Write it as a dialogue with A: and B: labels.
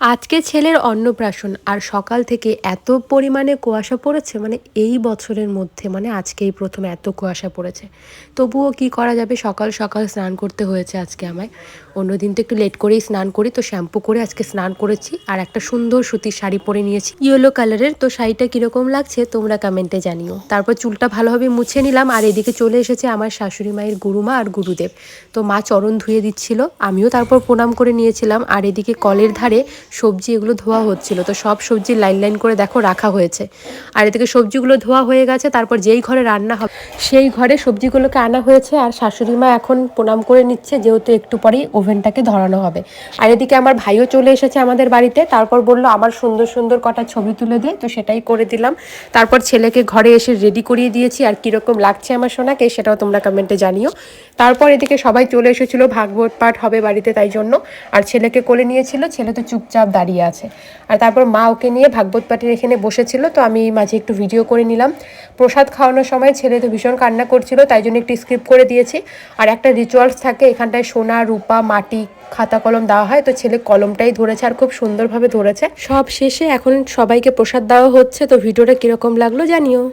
A: আজকে ছেলের অন্নপ্রাশন আর সকাল থেকে এত পরিমাণে কুয়াশা পড়েছে মানে এই বছরের মধ্যে মানে আজকেই প্রথম এত কুয়াশা পড়েছে। তবুও কি করা যাবে? সকাল সকাল স্নান করতে হয়েছে আজকে আমায়। অন্যদিন তো একটু লেট করেই স্নান করি, তো শ্যাম্পু করে আজকে স্নান করেছি আর একটা সুন্দর সুতির শাড়ি পরে নিয়েছি। ইয়েলো কালারের তো শাড়িটা কীরকম লাগছে তোমরা কমেন্টে জানিও। তারপর চুলটা ভালোভাবে মুছে নিলাম আর এদিকে চলে এসেছে আমার শাশুড়ি মায়ের গুরুমা আর গুরুদেব। তো মা চরণ ধুয়ে দিচ্ছিল, আমিও তারপর প্রণাম করে নিয়েছিলাম। আর এদিকে কলের ধারে সবজি এগুলো ধোয়া হচ্ছিল। তো সব সবজি লাইন লাইন করে দেখো রাখা হয়েছে। আর এদিকে সবজিগুলো ধোয়া হয়ে গেছে, তারপর যেই ঘরে রান্না হবে, সেই ঘরে সবজিগুলোকে আনা হয়েছে। আর শাশুড়ি মা এখন প্রণাম করে নিচ্ছে, যেহেতু একটু পরেই ওভেনটাকে ধরানো হবে। আর এদিকে আমার ভাইও চলে এসেছে আমাদের বাড়িতে, তারপর বলল, আমার সুন্দর সুন্দর কটা ছবি তুলে দে। তো সেটাই করে দিলাম। তারপর ছেলেকে ঘরে এসে রেডি করিয়ে দিয়েছি। আর কীরকম লাগছে আমার সোনাকে, সেটাও তোমরা কমেন্টে জানিও। তারপর এদিকে সবাই চলে এসেছিল, ভাগবত পাঠ হবে বাড়িতে তাই জন্য। আর ছেলেকে কোলে নিয়েছিল, ছেলে তো চুপচাপ দাঁড়িয়ে আছে। আর তারপর মা ওকে নিয়ে ভাগবত পাঠের এখানে বসেছিল, তো আমি মাঝে একটু ভিডিও করে নিলাম। প্রসাদ খাওয়ানোর সময় ছেলে তো ভীষণ কান্না করছিল, তাই জন্য একটু স্কিপ করে দিয়েছি। আর একটা রিচুয়ালস থাকে, এখানটায় সোনা, রূপা, মাটি, খাতা, কলম দেওয়া হয়, তো ছেলে কলমটাই ধরেছে আর খুব সুন্দরভাবে ধরেছে। সব শেষে এখন সবাইকে প্রসাদ দেওয়া হচ্ছে, তো ভিডিওটা কীরকম লাগল জানিও।